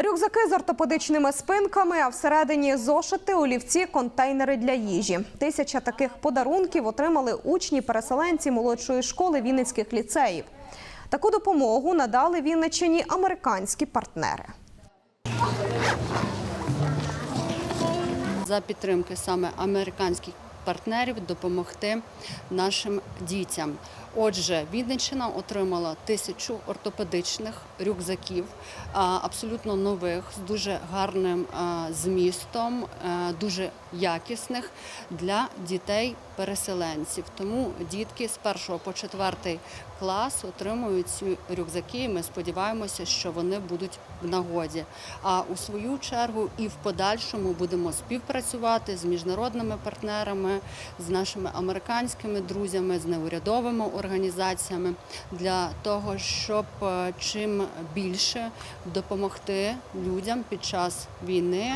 Рюкзаки з ортопедичними спинками, а всередині зошити, олівці, контейнери для їжі. Тисяча таких подарунків отримали учні-переселенці молодшої школи Вінницьких ліцеїв. Таку допомогу надали Вінниччині американські партнери. за підтримки саме американських партнерів допомогти нашим дітям. Отже, Вінниччина отримала тисячу ортопедичних рюкзаків, абсолютно нових, з дуже гарним змістом, дуже якісних для дітей-переселенців. Тому дітки з 1 по 4 клас отримують ці рюкзаки. і Ми сподіваємося, що вони будуть в нагоді. А у свою чергу і в подальшому будемо співпрацювати з міжнародними партнерами, з нашими американськими друзями, з неурядовими організаціями для того, щоб е, чим більше допомогти людям під час війни.